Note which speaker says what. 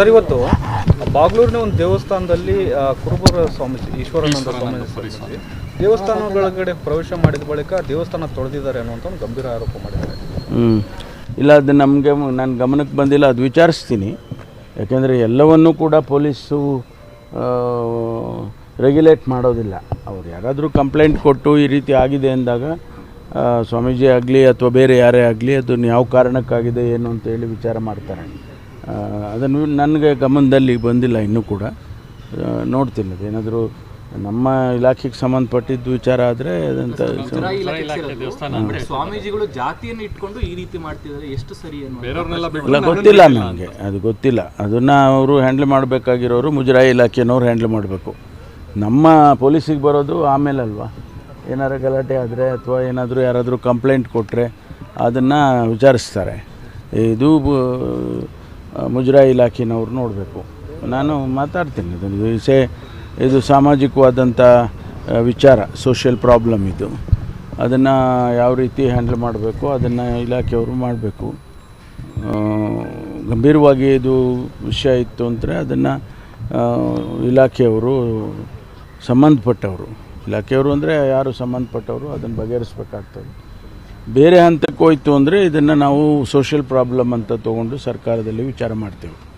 Speaker 1: Sir ಇವತ್ತು ಬಾಗ್ಲೂರಿನ ಒಂದು ದೇವಸ್ಥಾನದಲ್ಲಿ ಕುರುಬರ ಸ್ವಾಮೀಜಿ ಈಶ್ವರಾನಂದ ಸ್ವಾಮೀಜಿ ದೇವಸ್ಥಾನಗಳೊಳಗಡೆ ಪ್ರವೇಶ ಮಾಡಿದ ಬಳಿಕ ದೇವಸ್ಥಾನ ತೊಳೆದಿದ್ದಾರೆ ಅನ್ನುವಂಥ ಒಂದು ಗಂಭೀರ ಆರೋಪ ಮಾಡಿದ್ದಾರೆ.
Speaker 2: ಹ್ಞೂ ಇಲ್ಲ ಅದು ನಮಗೆ ನನ್ನ ಗಮನಕ್ಕೆ ಬಂದಿಲ್ಲ ಅದು ವಿಚಾರಿಸ್ತೀನಿ. ಯಾಕೆಂದರೆ ಎಲ್ಲವನ್ನೂ ಕೂಡ ಪೊಲೀಸು ರೆಗ್ಯುಲೇಟ್ ಮಾಡೋದಿಲ್ಲ. ಅವ್ರು ಯಾರಾದರೂ ಕಂಪ್ಲೇಂಟ್ ಕೊಟ್ಟು ಈ ರೀತಿ ಆಗಿದೆ ಅಂದಾಗ ಸ್ವಾಮೀಜಿ ಆಗಲಿ ಅಥವಾ ಬೇರೆ ಯಾರೇ ಆಗಲಿ ಅದನ್ನು ಯಾವ ಕಾರಣಕ್ಕಾಗಿದೆ ಏನು ಅಂತೇಳಿ ವಿಚಾರ ಮಾಡ್ತಾರೆ. ಅದನ್ನು ನನಗೆ ಗಮನದಲ್ಲಿ ಬಂದಿಲ್ಲ ಇನ್ನೂ ಕೂಡ. ನೋಡ್ತಿಲ್ಲ ನೋಡ್ತೀನಿ ಏನಾದರೂ ನಮ್ಮ ಇಲಾಖೆಗೆ ಸಂಬಂಧಪಟ್ಟಿದ್ದು ವಿಚಾರ ಆದರೆ ಅದಂತ
Speaker 3: ಸ್ವಾಮೀಜಿಗಳು ಜಾತಿಯನ್ನು ಇಟ್ಕೊಂಡು ಈ ರೀತಿ ಮಾಡ್ತಿದ್ದಾರೆ ಎಷ್ಟು ಸರಿ
Speaker 2: ಇಲ್ಲ ಗೊತ್ತಿಲ್ಲ ನನಗೆ. ಅದು ಗೊತ್ತಿಲ್ಲ. ಅದನ್ನು ಅವರು ಹ್ಯಾಂಡ್ಲ್ ಮಾಡಬೇಕಾಗಿರೋರು ಮುಜರಾಯಿ ಇಲಾಖೆನವ್ರು ಹ್ಯಾಂಡ್ಲ್ ಮಾಡಬೇಕು. ನಮ್ಮ ಪೊಲೀಸಿಗೆ ಬರೋದು ಆಮೇಲೆ ಅಲ್ವಾ ಏನಾರು ಗಲಾಟೆ ಆದರೆ ಅಥವಾ ಏನಾದರೂ ಯಾರಾದರೂ ಕಂಪ್ಲೇಂಟ್ ಕೊಟ್ಟರೆ ಅದನ್ನು ವಿಚಾರಿಸ್ತಾರೆ. ಇದು ಬ- ಮುಜರಾಯಿ ಇಲಾಖೆನವ್ರು ನೋಡಬೇಕು. ನಾನು ಮಾತಾಡ್ತೀನಿ ಇದನ್ನು ವಿಷಯ ಇದು ಸಾಮಾಜಿಕವಾದಂಥ ವಿಚಾರ ಸೋಷಿಯಲ್ ಪ್ರಾಬ್ಲಮ್ ಇದು. ಅದನ್ನು ಯಾವ ರೀತಿ ಹ್ಯಾಂಡಲ್ ಮಾಡಬೇಕು, ಅದನ್ನು ಇಲಾಖೆಯವರು ಮಾಡಬೇಕು. ಗಂಭೀರವಾಗಿ ಇದು ವಿಷಯ ಇತ್ತು ಅಂದರೆ ಅದನ್ನು ಇಲಾಖೆಯವರು ಸಂಬಂಧಪಟ್ಟವರು. ಇಲಾಖೆಯವರು ಅಂದರೆ ಯಾರು ಸಂಬಂಧಪಟ್ಟವರು, ಅದನ್ನು ಬಗೆಹರಿಸ್ಬೇಕಾಗ್ತದೆ. ಬೇರೆ ಹಂತಕ್ಕೆ ಹೋಯ್ತು ಅಂದರೆ ಇದನ್ನು ನಾವು ಸೋಷಿಯಲ್ ಪ್ರಾಬ್ಲಮ್ ಅಂತ ತಗೊಂಡು ಸರ್ಕಾರದಲ್ಲಿ ವಿಚಾರ ಮಾಡ್ತೇವೆ.